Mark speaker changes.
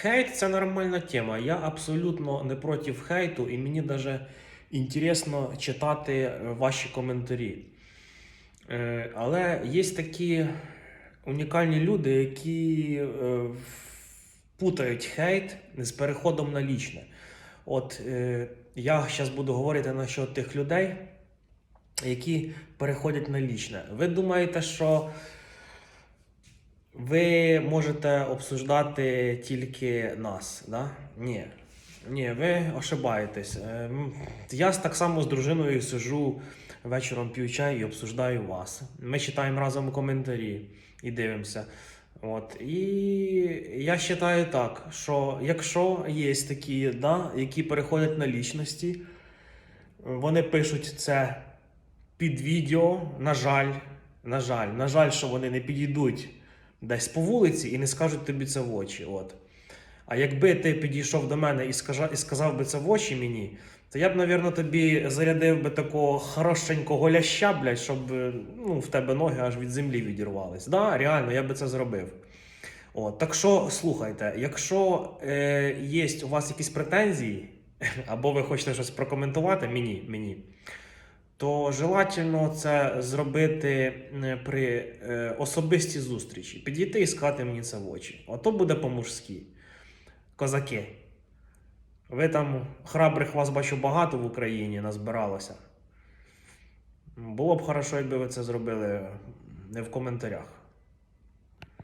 Speaker 1: хейт це нормальна тема. Я абсолютно не проти хейту, і мені навіть інтересно читати ваші коментарі. Е, Але є такі унікальні люди, які е, путають хейт з переходом на лічне. От е, я зараз буду говорити насчет тих людей, які переходять на лічне. Ви думаєте, що ви можете обсуждати тільки нас, да? Ні. Ні, ви ошибаєтесь. Е, Я так само з дружиною сижу вечором п'ю чай і обсуждаю вас. Ми читаємо разом коментарі і дивимося. От. І я вважаю так, що якщо є такі, да, які переходять на лічності, вони пишуть це під відео. На жаль, на жаль, на жаль, що вони не підійдуть десь по вулиці і не скажуть тобі це в очі. От. А якби ти підійшов до мене і сказав, і сказав би це в очі мені, то я б, навірно, тобі зарядив би такого хорошенького ляща, блядь, щоб е, ну, в тебе ноги аж від землі відірвались. Да, реально, я би це зробив. От, так що слухайте, якщо е, є у вас якісь претензії, або ви хочете щось прокоментувати мені, мені то желательно це зробити при е, особистій зустрічі. Підійти і сказати мені це в очі. Ото буде по-мужськи. Козаки. Ви там храбрих вас бачу багато в Україні назбиралося. Було б хорошо, якби ви це зробили не в коментарях.